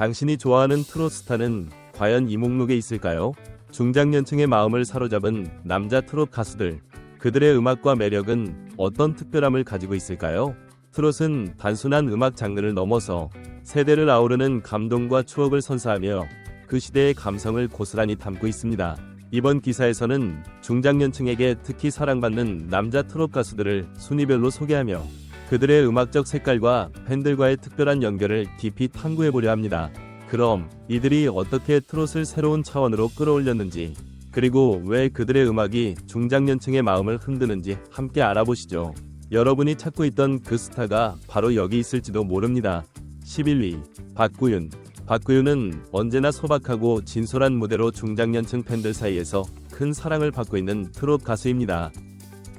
당신이 좋아하는 트롯 스타는 과연 이 목록에 있을까요? 중장년층의 마음을 사로잡은 남자 트롯 가수들. 그들의 음악과 매력은 어떤 특별함을 가지고 있을까요? 트롯은 단순한 음악 장르를 넘어서 세대를 아우르는 감동과 추억을 선사하며 그 시대의 감성을 고스란히 담고 있습니다. 이번 기사에서는 중장년층에게 특히 사랑받는 남자 트롯 가수들을 순위별로 소개하며 그들의 음악적 색깔과 팬들과의 특별한 연결을 깊이 탐구해 보려 합니다. 그럼 이들이 어떻게 트롯을 새로운 차원으로 끌어올렸는지 그리고 왜 그들의 음악이 중장년층의 마음을 흔드는지 함께 알아보시죠. 여러분이 찾고 있던 그 스타가 바로 여기 있을지도 모릅니다. 11위 박구윤 박구윤은 언제나 소박하고 진솔한 무대로 중장년층 팬들 사이에서 큰 사랑을 받고 있는 트롯 가수입니다.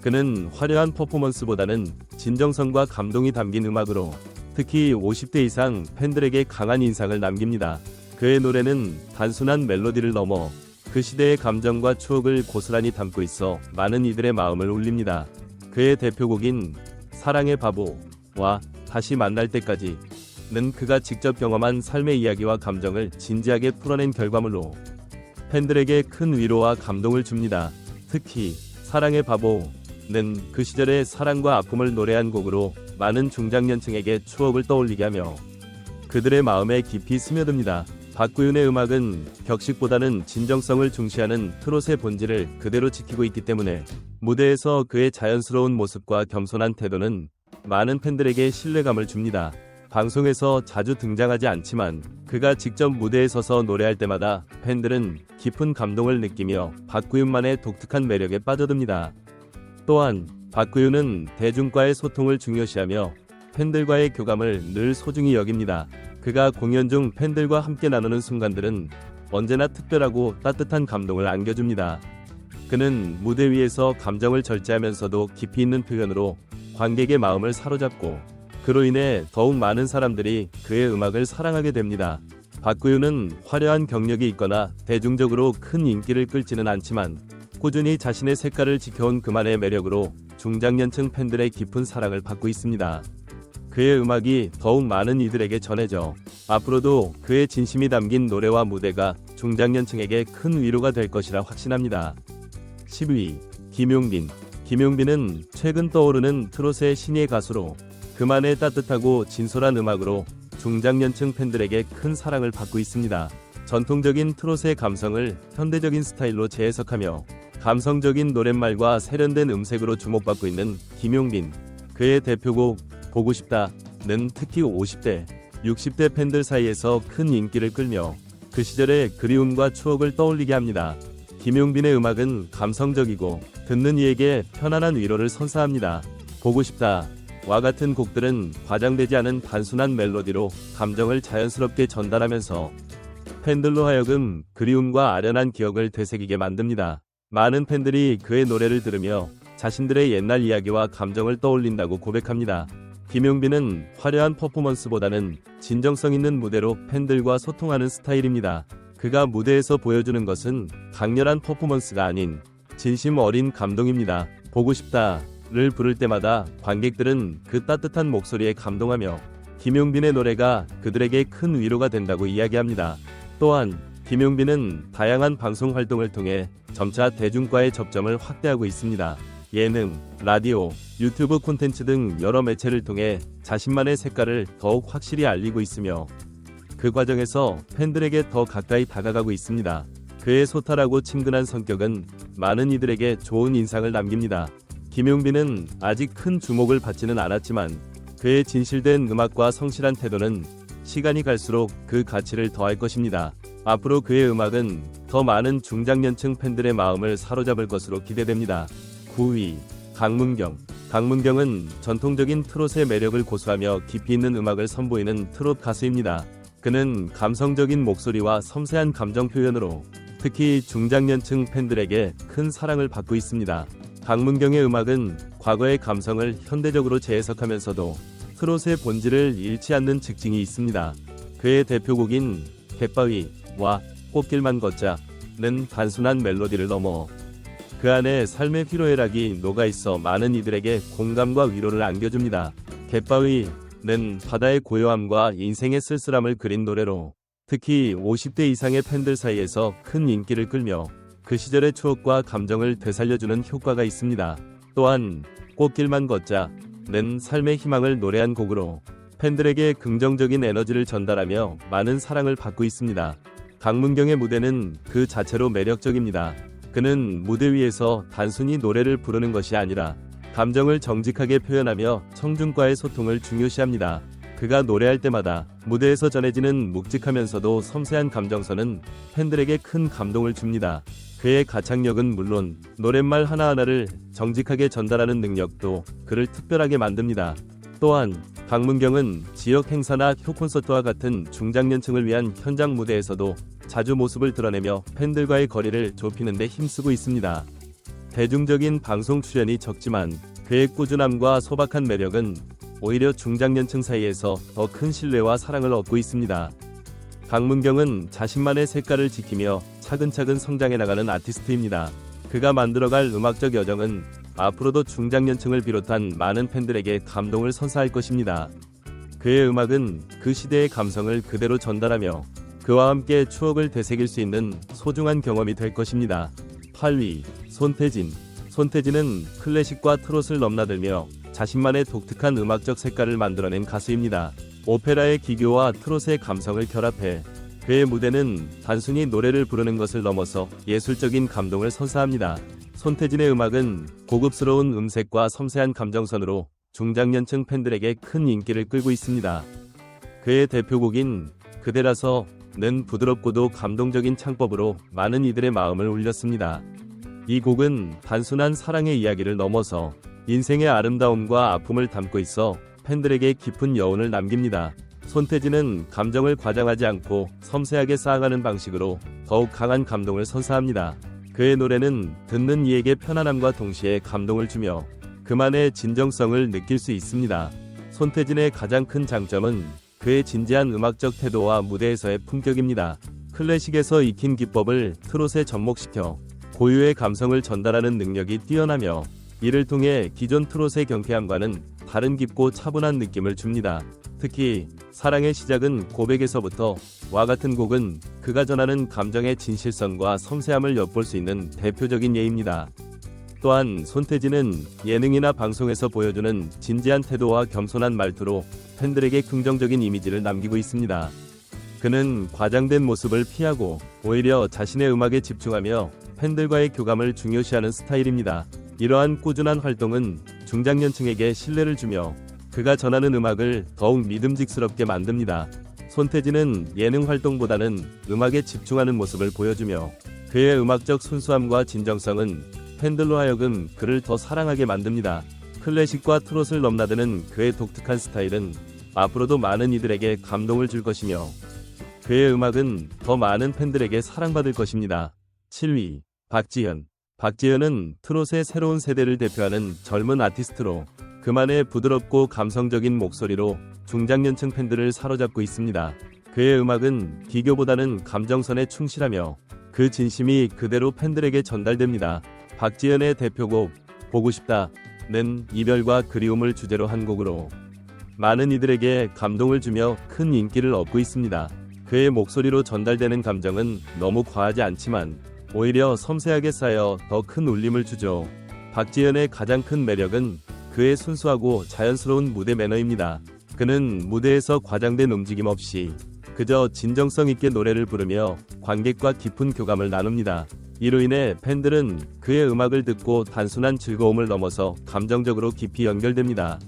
그는 화려한 퍼포먼스보다는 진정성과 감동이 담긴 음악으로 특히 50대 이상 팬들에게 강한 인상을 남깁니다. 그의 노래는 단순한 멜로디를 넘어 그 시대의 감정과 추억을 고스란히 담고 있어 많은 이들의 마음을 울립니다. 그의 대표곡인 사랑의 바보와 다시 만날 때까지 는 그가 직접 경험한 삶의 이야기와 감정을 진지하게 풀어낸 결과물로 팬들에게 큰 위로와 감동을 줍니다. 특히 사랑의 바보 는 그 시절의 사랑과 아픔을 노래한 곡으로 많은 중장년층에게 추억을 떠올리게 하며 그들의 마음에 깊이 스며듭니다. 박구윤의 음악은 격식보다는 진정성을 중시하는 트롯의 본질을 그대로 지키고 있기 때문에 무대에서 그의 자연스러운 모습과 겸손한 태도는 많은 팬들에게 신뢰감을 줍니다. 방송에서 자주 등장하지 않지만 그가 직접 무대에 서서 노래할 때마다 팬들은 깊은 감동을 느끼며 박구윤만의 독특한 매력에 빠져듭니다. 또한 박구윤은 대중과의 소통을 중요시하며 팬들과의 교감을 늘 소중히 여깁니다. 그가 공연 중 팬들과 함께 나누는 순간들은 언제나 특별하고 따뜻한 감동을 안겨줍니다. 그는 무대 위에서 감정을 절제하면서도 깊이 있는 표현으로 관객의 마음을 사로잡고 그로 인해 더욱 많은 사람들이 그의 음악을 사랑하게 됩니다. 박구윤은 화려한 경력이 있거나 대중적으로 큰 인기를 끌지는 않지만 꾸준히 자신의 색깔을 지켜온 그만의 매력으로 중장년층 팬들의 깊은 사랑을 받고 있습니다. 그의 음악이 더욱 많은 이들에게 전해져 앞으로도 그의 진심이 담긴 노래와 무대가 중장년층에게 큰 위로가 될 것이라 확신합니다. 10위 김용빈 김용빈은 최근 떠오르는 트롯의 신예 가수로 그만의 따뜻하고 진솔한 음악으로 중장년층 팬들에게 큰 사랑을 받고 있습니다. 전통적인 트롯의 감성을 현대적인 스타일로 재해석하며 감성적인 노랫말과 세련된 음색으로 주목받고 있는 김용빈. 그의 대표곡 보고 싶다는 특히 50대, 60대 팬들 사이에서 큰 인기를 끌며 그 시절의 그리움과 추억을 떠올리게 합니다. 김용빈의 음악은 감성적이고 듣는 이에게 편안한 위로를 선사합니다. 보고 싶다. 와 같은 곡들은 과장되지 않은 단순한 멜로디로 감정을 자연스럽게 전달하면서 팬들로 하여금 그리움과 아련한 기억을 되새기게 만듭니다. 많은 팬들이 그의 노래를 들으며 자신들의 옛날 이야기와 감정을 떠올린다고 고백합니다. 김용빈은 화려한 퍼포먼스보다는 진정성 있는 무대로 팬들과 소통하는 스타일입니다. 그가 무대에서 보여주는 것은 강렬한 퍼포먼스가 아닌 진심 어린 감동입니다. 보고 싶다를 부를 때마다 관객들은 그 따뜻한 목소리에 감동하며 김용빈의 노래가 그들에게 큰 위로가 된다고 이야기합니다. 또한 김용빈은 다양한 방송 활동을 통해 점차 대중과의 접점을 확대하고 있습니다. 예능, 라디오, 유튜브 콘텐츠 등 여러 매체를 통해 자신만의 색깔을 더욱 확실히 알리고 있으며 그 과정에서 팬들에게 더 가까이 다가가고 있습니다. 그의 소탈하고 친근한 성격은 많은 이들에게 좋은 인상을 남깁니다. 김용빈은 아직 큰 주목을 받지는 않았지만 그의 진실된 음악과 성실한 태도는 시간이 갈수록 그 가치를 더할 것입니다. 앞으로 그의 음악은 더 많은 중장년층 팬들의 마음을 사로잡을 것으로 기대됩니다. 9위 강문경 강문경은 전통적인 트롯의 매력을 고수하며 깊이 있는 음악을 선보이는 트롯 가수입니다. 그는 감성적인 목소리와 섬세한 감정 표현으로 특히 중장년층 팬들에게 큰 사랑을 받고 있습니다. 강문경의 음악은 과거의 감성을 현대적으로 재해석하면서도 트롯의 본질을 잃지 않는 특징이 있습니다. 그의 대표곡인 갯바위 와 꽃길만 걷자는 단순한 멜로디를 넘어 그 안에 삶의 피로애락이 녹아 있어 많은 이들에게 공감과 위로를 안겨줍니다. 갯바위는 바다의 고요함과 인생의 쓸쓸함을 그린 노래로 특히 50대 이상의 팬들 사이에서 큰 인기를 끌며 그 시절의 추억과 감정을 되살려주는 효과가 있습니다. 또한 꽃길만 걷자는 삶의 희망을 노래한 곡으로 팬들에게 긍정적인 에너지를 전달하며 많은 사랑을 받고 있습니다. 강문경의 무대는 그 자체로 매력적입니다. 그는 무대 위에서 단순히 노래를 부르는 것이 아니라 감정을 정직하게 표현하며 청중과의 소통을 중요시합니다. 그가 노래할 때마다 무대에서 전해지는 묵직하면서도 섬세한 감정선은 팬들에게 큰 감동을 줍니다. 그의 가창력은 물론 노랫말 하나하나를 정직하게 전달하는 능력도 그를 특별하게 만듭니다. 또한 강문경은 지역 행사나 효 콘서트와 같은 중장년층을 위한 현장 무대에서도 자주 모습을 드러내며 팬들과의 거리를 좁히는 데 힘쓰고 있습니다. 대중적인 방송 출연이 적지만 그의 꾸준함과 소박한 매력은 오히려 중장년층 사이에서 더 큰 신뢰와 사랑을 얻고 있습니다. 강문경은 자신만의 색깔을 지키며 차근차근 성장해 나가는 아티스트입니다. 그가 만들어갈 음악적 여정은 앞으로도 중장년층을 비롯한 많은 팬들에게 감동을 선사할 것입니다. 그의 음악은 그 시대의 감성을 그대로 전달하며 그와 함께 추억을 되새길 수 있는 소중한 경험이 될 것입니다. 8위 손태진 손태진은 클래식과 트롯을 넘나들며 자신만의 독특한 음악적 색깔을 만들어낸 가수입니다. 오페라의 기교와 트롯의 감성을 결합해 그의 무대는 단순히 노래를 부르는 것을 넘어서 예술적인 감동을 선사합니다. 손태진의 음악은 고급스러운 음색과 섬세한 감정선으로 중장년층 팬들에게 큰 인기를 끌고 있습니다. 그의 대표곡인 그대라서 는 부드럽고도 감동적인 창법으로 많은 이들의 마음을 울렸습니다. 이 곡은 단순한 사랑의 이야기를 넘어서 인생의 아름다움과 아픔을 담고 있어 팬들에게 깊은 여운을 남깁니다. 손태진은 감정을 과장하지 않고 섬세하게 쌓아가는 방식으로 더욱 강한 감동을 선사합니다. 그의 노래는 듣는 이에게 편안함과 동시에 감동을 주며 그만의 진정성을 느낄 수 있습니다. 손태진의 가장 큰 장점은 그의 진지한 음악적 태도와 무대에서의 품격입니다. 클래식에서 익힌 기법을 트롯에 접목시켜 고유의 감성을 전달하는 능력이 뛰어나며 이를 통해 기존 트롯의 경쾌함과는 다른 깊고 차분한 느낌을 줍니다. 특히 사랑의 시작은 고백에서부터 와 같은 곡은 그가 전하는 감정의 진실성과 섬세함을 엿볼 수 있는 대표적인 예입니다. 또한 손태진은 예능이나 방송에서 보여주는 진지한 태도와 겸손한 말투로 팬들에게 긍정적인 이미지를 남기고 있습니다. 그는 과장된 모습을 피하고 오히려 자신의 음악에 집중하며 팬들과의 교감을 중요시하는 스타일입니다. 이러한 꾸준한 활동은 중장년층에게 신뢰를 주며 그가 전하는 음악을 더욱 믿음직스럽게 만듭니다. 손태진은 예능 활동보다는 음악에 집중하는 모습을 보여주며 그의 음악적 순수함과 진정성은 팬들로 하여금 그를 더 사랑하게 만듭니다. 클래식과 트롯을 넘나드는 그의 독특한 스타일은 앞으로도 많은 이들에게 감동을 줄 것이며 그의 음악은 더 많은 팬들에게 사랑받을 것입니다. 7위 박지현 박지현은 트롯의 새로운 세대를 대표하는 젊은 아티스트로 그만의 부드럽고 감성적인 목소리로 중장년층 팬들을 사로잡고 있습니다. 그의 음악은 기교보다는 감정선에 충실하며 그 진심이 그대로 팬들에게 전달됩니다. 박지현의 대표곡 보고 싶다는 이별과 그리움을 주제로 한 곡으로 많은 이들에게 감동을 주며 큰 인기를 얻고 있습니다. 그의 목소리로 전달되는 감정은 너무 과하지 않지만 오히려 섬세하게 쌓여 더 큰 울림을 주죠. 박지현의 가장 큰 매력은 그의 순수하고 자연스러운 무대 매너입니다. 그는 무대에서 과장된 움직임 없이 그저 진정성 있게 노래를 부르며 관객과 깊은 교감을 나눕니다. 이로 인해 팬들은 그의 음악을 듣고 단순한 즐거움을 넘어서 감정적으로 깊이 연결됩니다.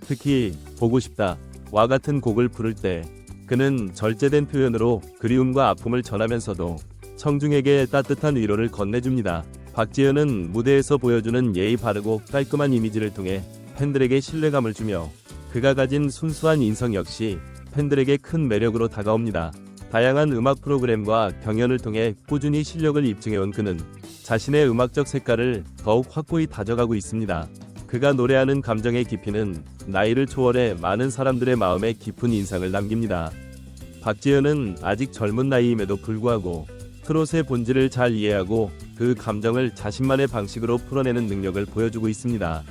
특히 보고 싶다 와 같은 곡을 부를 때 그는 절제된 표현으로 그리움과 아픔을 전하면서도 청중에게 따뜻한 위로를 건네줍니다. 박지현은 무대에서 보여주는 예의 바르고 깔끔한 이미지를 통해 팬들에게 신뢰감을 주며 그가 가진 순수한 인성 역시 팬들에게 큰 매력으로 다가옵니다. 다양한 음악 프로그램과 경연을 통해 꾸준히 실력을 입증해온 그는 자신의 음악적 색깔을 더욱 확고히 다져가고 있습니다. 그가 노래하는 감정의 깊이는 나이를 초월해 많은 사람들의 마음에 깊은 인상을 남깁니다. 박지현은 아직 젊은 나이임에도 불구하고 트롯의 본질을 잘 이해하고 그 감정을 자신만의 방식으로 풀어내는 능력을 보여주고 있습니다.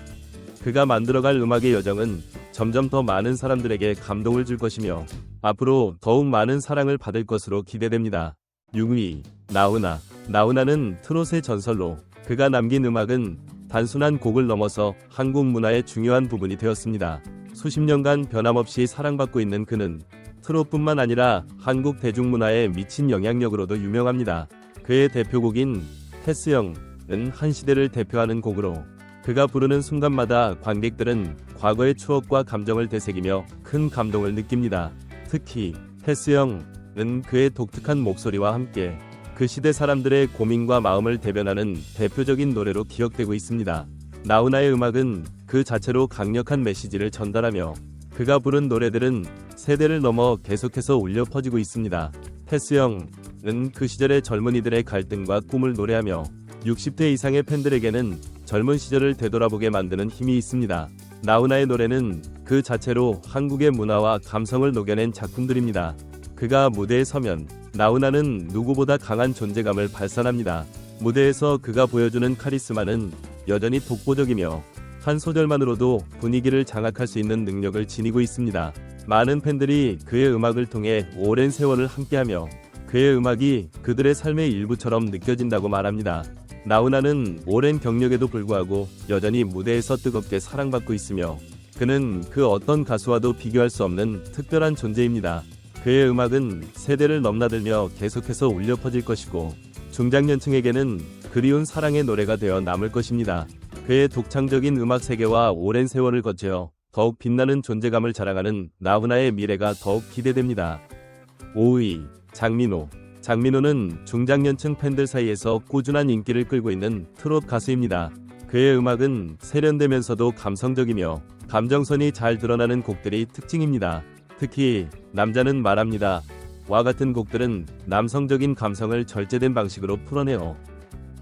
그가 만들어갈 음악의 여정은 점점 더 많은 사람들에게 감동을 줄 것이며 앞으로 더욱 많은 사랑을 받을 것으로 기대됩니다. 6위 나훈아 나훈아는 트롯의 전설로 그가 남긴 음악은 단순한 곡을 넘어서 한국 문화의 중요한 부분이 되었습니다. 수십 년간 변함없이 사랑받고 있는 그는 트롯뿐만 아니라 한국 대중문화에 미친 영향력으로도 유명합니다. 그의 대표곡인 테스형은 한 시대를 대표하는 곡으로 그가 부르는 순간마다 관객들은 과거의 추억과 감정을 되새기며 큰 감동을 느낍니다. 특히 테스형은 그의 독특한 목소리와 함께 그 시대 사람들의 고민과 마음을 대변하는 대표적인 노래로 기억되고 있습니다. 나훈아의 음악은 그 자체로 강력한 메시지를 전달하며 그가 부른 노래들은 세대를 넘어 계속해서 울려 퍼지고 있습니다. 테스형은 그 시절의 젊은이들의 갈등과 꿈을 노래하며 60대 이상의 팬들에게는 젊은 시절을 되돌아보게 만드는 힘이 있습니다. 나훈아의 노래는 그 자체로 한국의 문화와 감성을 녹여낸 작품들입니다. 그가 무대에 서면 나훈아는 누구보다 강한 존재감을 발산합니다. 무대에서 그가 보여주는 카리스마는 여전히 독보적이며 한 소절만으로도 분위기를 장악할 수 있는 능력을 지니고 있습니다. 많은 팬들이 그의 음악을 통해 오랜 세월을 함께하며 그의 음악이 그들의 삶의 일부처럼 느껴진다고 말합니다. 나훈아는 오랜 경력에도 불구하고 여전히 무대에서 뜨겁게 사랑받고 있으며 그는 그 어떤 가수와도 비교할 수 없는 특별한 존재입니다. 그의 음악은 세대를 넘나들며 계속해서 울려 퍼질 것이고 중장년층에게는 그리운 사랑의 노래가 되어 남을 것입니다. 그의 독창적인 음악 세계와 오랜 세월을 거쳐 더욱 빛나는 존재감을 자랑하는 나훈아의 미래가 더욱 기대됩니다. 5위 장민호 장민호는 중장년층 팬들 사이에서 꾸준한 인기를 끌고 있는 트롯 가수입니다. 그의 음악은 세련되면서도 감성적이며 감정선이 잘 드러나는 곡들이 특징입니다. 특히 남자는 말합니다. 와 같은 곡들은 남성적인 감성을 절제된 방식으로 풀어내어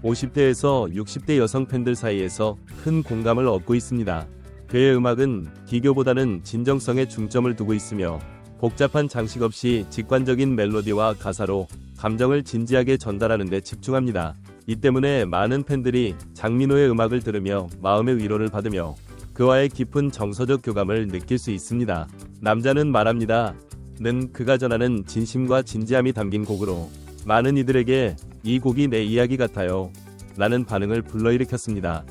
50대에서 60대 여성 팬들 사이에서 큰 공감을 얻고 있습니다. 그의 음악은 기교보다는 진정성에 중점을 두고 있으며 복잡한 장식 없이 직관적인 멜로디와 가사로 감정을 진지하게 전달하는 데 집중합니다. 이 때문에 많은 팬들이 장민호의 음악을 들으며 마음의 위로를 받으며 그와의 깊은 정서적 교감을 느낄 수 있습니다. 남자는 말합니다. 는 그가 전하는 진심과 진지함이 담긴 곡으로 많은 이들에게 이 곡이 내 이야기 같아요. 라는 반응을 불러일으켰습니다.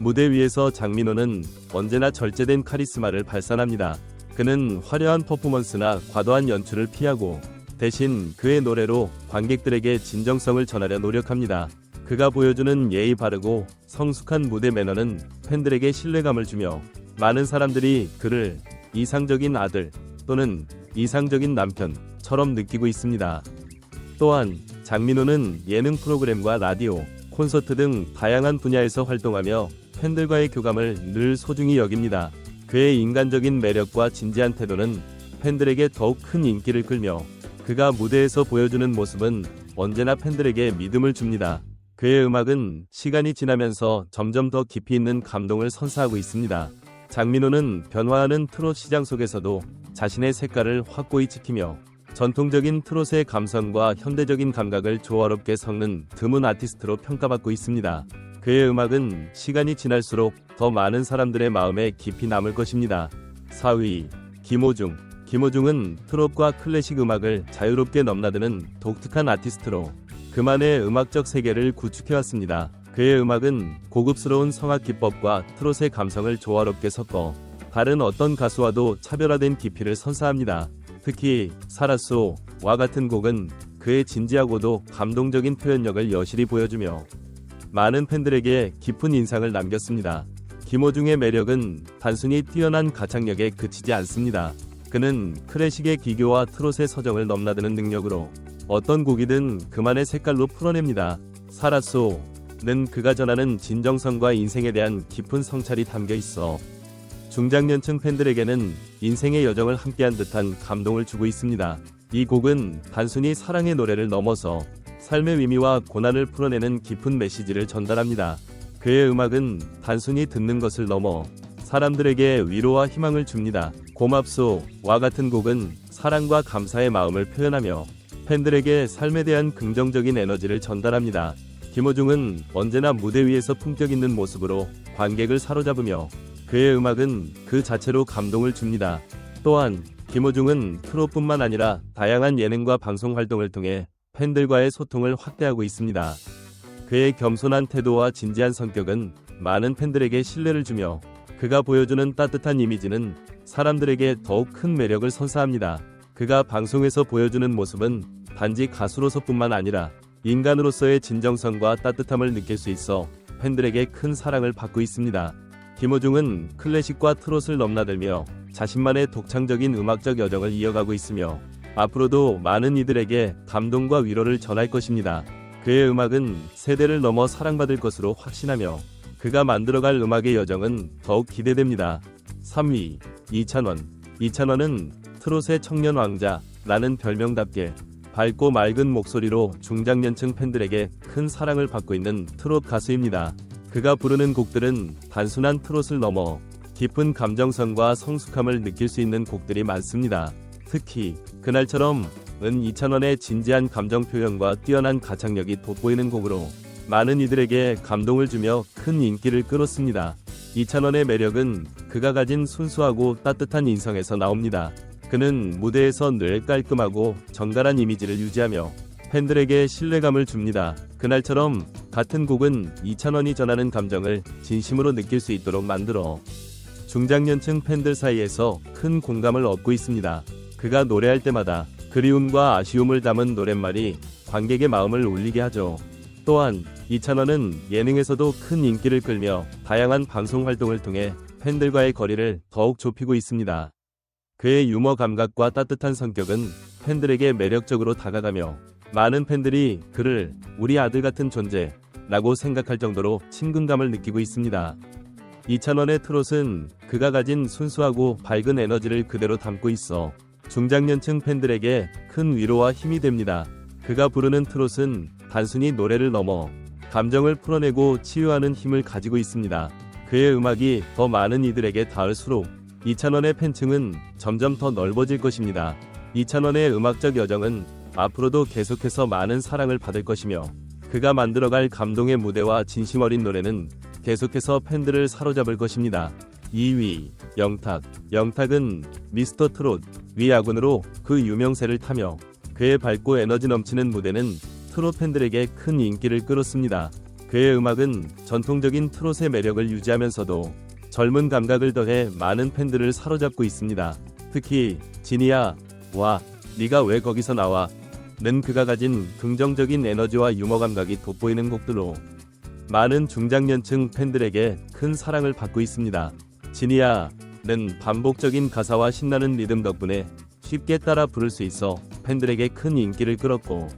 무대 위에서 장민호는 언제나 절제된 카리스마를 발산합니다. 그는 화려한 퍼포먼스나 과도한 연출을 피하고 대신 그의 노래로 관객들에게 진정성을 전하려 노력합니다. 그가 보여주는 예의 바르고 성숙한 무대 매너는 팬들에게 신뢰감을 주며 많은 사람들이 그를 이상적인 아들 또는 이상적인 남편처럼 느끼고 있습니다. 또한 장민호는 예능 프로그램과 라디오, 콘서트 등 다양한 분야에서 활동하며 팬들과의 교감을 늘 소중히 여깁니다. 그의 인간적인 매력과 진지한 태도는 팬들에게 더욱 큰 인기를 끌며 그가 무대에서 보여주는 모습은 언제나 팬들에게 믿음을 줍니다. 그의 음악은 시간이 지나면서 점점 더 깊이 있는 감동을 선사하고 있습니다. 장민호는 변화하는 트롯 시장 속에서도 자신의 색깔을 확고히 지키며 전통적인 트롯의 감성과 현대적인 감각을 조화롭게 섞는 드문 아티스트로 평가받고 있습니다. 그의 음악은 시간이 지날수록 더 많은 사람들의 마음에 깊이 남을 것입니다. 4위 김호중 김호중은 트롯과 클래식 음악을 자유롭게 넘나드는 독특한 아티스트로 그만의 음악적 세계를 구축해왔습니다. 그의 음악은 고급스러운 성악 기법과 트롯의 감성을 조화롭게 섞어 다른 어떤 가수와도 차별화된 깊이를 선사합니다. 특히 사라쏘와 같은 곡은 그의 진지하고도 감동적인 표현력을 여실히 보여주며 많은 팬들에게 깊은 인상을 남겼습니다. 김호중의 매력은 단순히 뛰어난 가창력에 그치지 않습니다. 그는 클래식의 기교와 트롯의 서정을 넘나드는 능력으로 어떤 곡이든 그만의 색깔로 풀어냅니다. 사라쏘는 그가 전하는 진정성과 인생에 대한 깊은 성찰이 담겨 있어 중장년층 팬들에게는 인생의 여정을 함께한 듯한 감동을 주고 있습니다. 이 곡은 단순히 사랑의 노래를 넘어서 삶의 의미와 고난을 풀어내는 깊은 메시지를 전달합니다. 그의 음악은 단순히 듣는 것을 넘어 사람들에게 위로와 희망을 줍니다. 고맙소와 같은 곡은 사랑과 감사의 마음을 표현하며 팬들에게 삶에 대한 긍정적인 에너지를 전달합니다. 김호중은 언제나 무대 위에서 품격 있는 모습으로 관객을 사로잡으며 그의 음악은 그 자체로 감동을 줍니다. 또한 김호중은 트롯뿐만 아니라 다양한 예능과 방송 활동을 통해 팬들과의 소통을 확대하고 있습니다. 그의 겸손한 태도와 진지한 성격은 많은 팬들에게 신뢰를 주며 그가 보여주는 따뜻한 이미지는 사람들에게 더욱 큰 매력을 선사합니다. 그가 방송에서 보여주는 모습은 단지 가수로서뿐만 아니라 인간으로서의 진정성과 따뜻함을 느낄 수 있어 팬들에게 큰 사랑을 받고 있습니다. 김호중은 클래식과 트롯을 넘나들며 자신만의 독창적인 음악적 여정을 이어가고 있으며 앞으로도 많은 이들에게 감동과 위로를 전할 것입니다. 그의 음악은 세대를 넘어 사랑받을 것으로 확신하며 그가 만들어갈 음악의 여정은 더욱 기대됩니다. 3위 이찬원 이찬원은 트롯의 청년 왕자라는 별명답게 밝고 맑은 목소리로 중장년층 팬들에게 큰 사랑을 받고 있는 트롯 가수입니다. 그가 부르는 곡들은 단순한 트롯을 넘어 깊은 감정선과 성숙함을 느낄 수 있는 곡들이 많습니다. 특히 그날처럼 은 이찬원의 진지한 감정 표현과 뛰어난 가창력이 돋보이는 곡으로 많은 이들에게 감동을 주며 큰 인기를 끌었습니다. 이찬원의 매력은 그가 가진 순수하고 따뜻한 인성에서 나옵니다. 그는 무대에서 늘 깔끔하고 정갈한 이미지를 유지하며 팬들에게 신뢰감을 줍니다. 그날처럼 같은 곡은 이찬원이 전하는 감정을 진심으로 느낄 수 있도록 만들어 중장년층 팬들 사이에서 큰 공감을 얻고 있습니다. 그가 노래할 때마다 그리움과 아쉬움을 담은 노랫말이 관객의 마음을 울리게 하죠. 또한 이찬원은 예능에서도 큰 인기를 끌며 다양한 방송 활동을 통해 팬들과의 거리를 더욱 좁히고 있습니다. 그의 유머 감각과 따뜻한 성격은 팬들에게 매력적으로 다가가며 많은 팬들이 그를 우리 아들 같은 존재라고 생각할 정도로 친근감을 느끼고 있습니다. 이찬원의 트롯은 그가 가진 순수하고 밝은 에너지를 그대로 담고 있어 중장년층 팬들에게 큰 위로와 힘이 됩니다. 그가 부르는 트롯은 단순히 노래를 넘어 감정을 풀어내고 치유하는 힘을 가지고 있습니다. 그의 음악이 더 많은 이들에게 닿을수록 이찬원의 팬층은 점점 더 넓어질 것입니다. 이찬원의 음악적 여정은 앞으로도 계속해서 많은 사랑을 받을 것이며 그가 만들어갈 감동의 무대와 진심 어린 노래는 계속해서 팬들을 사로잡을 것입니다. 2위 영탁 영탁은 미스터 트롯 위아군으로 그 유명세를 타며 그의 밝고 에너지 넘치는 무대는 트롯 팬들에게 큰 인기를 끌었습니다. 그의 음악은 전통적인 트롯의 매력을 유지하면서도 젊은 감각을 더해 많은 팬들을 사로잡고 있습니다. 특히 지니야 와 네가 왜 거기서 나와 는 그가 가진 긍정적인 에너지와 유머 감각이 돋보이는 곡들로 많은 중장년층 팬들에게 큰 사랑을 받고 있습니다. 지니야 는 반복적인 가사와 신나는 리듬 덕분에 쉽게 따라 부를 수 있어 팬들에게 큰 인기를 끌었고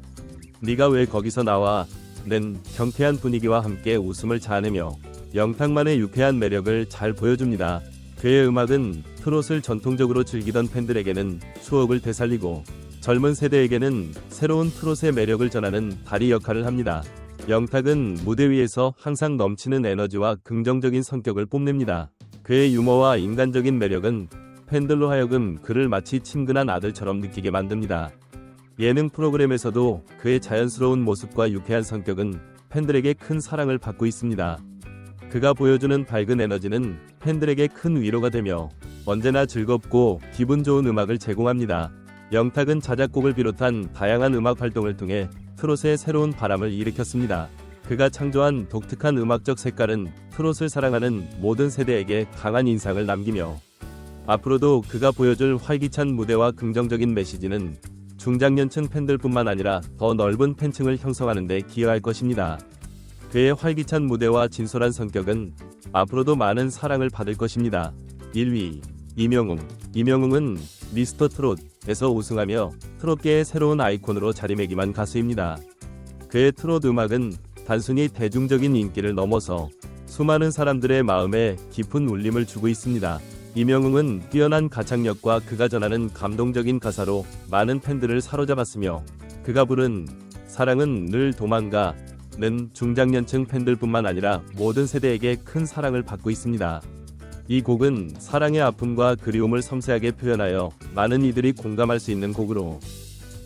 네가 왜 거기서 나와 는 경쾌한 분위기와 함께 웃음을 자아내며 영탁만의 유쾌한 매력을 잘 보여줍니다. 그의 음악은 트롯을 전통적으로 즐기던 팬들에게는 추억을 되살리고 젊은 세대에게는 새로운 트롯의 매력을 전하는 다리 역할을 합니다. 영탁은 무대 위에서 항상 넘치는 에너지와 긍정적인 성격을 뽐냅니다. 그의 유머와 인간적인 매력은 팬들로 하여금 그를 마치 친근한 아들처럼 느끼게 만듭니다. 예능 프로그램에서도 그의 자연스러운 모습과 유쾌한 성격은 팬들에게 큰 사랑을 받고 있습니다. 그가 보여주는 밝은 에너지는 팬들에게 큰 위로가 되며 언제나 즐겁고 기분 좋은 음악을 제공합니다. 영탁은 자작곡을 비롯한 다양한 음악 활동을 통해 트롯의 새로운 바람을 일으켰습니다. 그가 창조한 독특한 음악적 색깔은 트롯을 사랑하는 모든 세대에게 강한 인상을 남기며 앞으로도 그가 보여줄 활기찬 무대와 긍정적인 메시지는 중장년층 팬들뿐만 아니라 더 넓은 팬층을 형성하는 데 기여할 것입니다. 그의 활기찬 무대와 진솔한 성격은 앞으로도 많은 사랑을 받을 것입니다. 1위 이명웅 이명웅은 미스터 트롯에서 우승하며 트롯계의 새로운 아이콘으로 자리매김한 가수입니다. 그의 트롯 음악은 단순히 대중적인 인기를 넘어서 수많은 사람들의 마음에 깊은 울림을 주고 있습니다. 이명웅은 뛰어난 가창력과 그가 전하는 감동적인 가사로 많은 팬들을 사로잡았으며 그가 부른 사랑은 늘 도망가 는 중장년층 팬들뿐만 아니라 모든 세대에게 큰 사랑을 받고 있습니다. 이 곡은 사랑의 아픔과 그리움을 섬세하게 표현하여 많은 이들이 공감할 수 있는 곡으로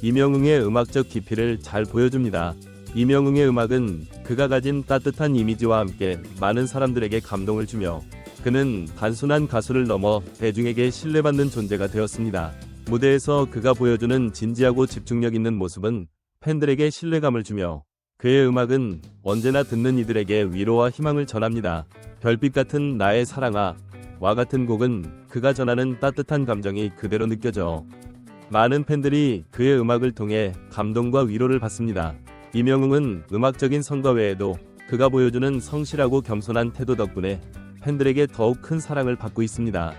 이명웅의 음악적 깊이를 잘 보여줍니다. 이명웅의 음악은 그가 가진 따뜻한 이미지와 함께 많은 사람들에게 감동을 주며 그는 단순한 가수를 넘어 대중에게 신뢰받는 존재가 되었습니다. 무대에서 그가 보여주는 진지하고 집중력 있는 모습은 팬들에게 신뢰감을 주며 그의 음악은 언제나 듣는 이들에게 위로와 희망을 전합니다. 별빛 같은 나의 사랑아 와 같은 곡은 그가 전하는 따뜻한 감정이 그대로 느껴져 많은 팬들이 그의 음악을 통해 감동과 위로를 받습니다. 이명웅은 음악적인 성과 외에도 그가 보여주는 성실하고 겸손한 태도 덕분에 팬들에게 더욱 큰 사랑을 받고 있습니다.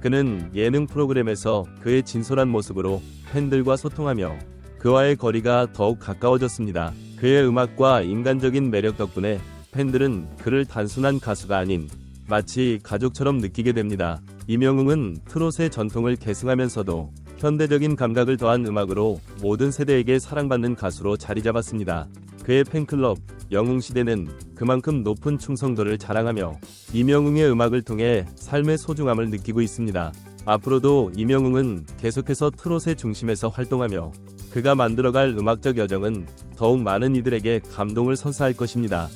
그는 예능 프로그램에서 그의 진솔한 모습으로 팬들과 소통하며 그와의 거리가 더욱 가까워졌습니다. 그의 음악과 인간적인 매력 덕분에 팬들은 그를 단순한 가수가 아닌 마치 가족처럼 느끼게 됩니다. 이명웅은 트롯의 전통을 계승하면서도 현대적인 감각을 더한 음악으로 모든 세대에게 사랑받는 가수로 자리 잡았습니다. 그의 팬클럽 영웅시대는 그만큼 높은 충성도를 자랑하며 이명웅의 음악을 통해 삶의 소중함을 느끼고 있습니다. 앞으로도 이명웅은 계속해서 트롯의 중심에서 활동하며 그가 만들어갈 음악적 여정은 더욱 많은 이들에게 감동을 선사할 것입니다.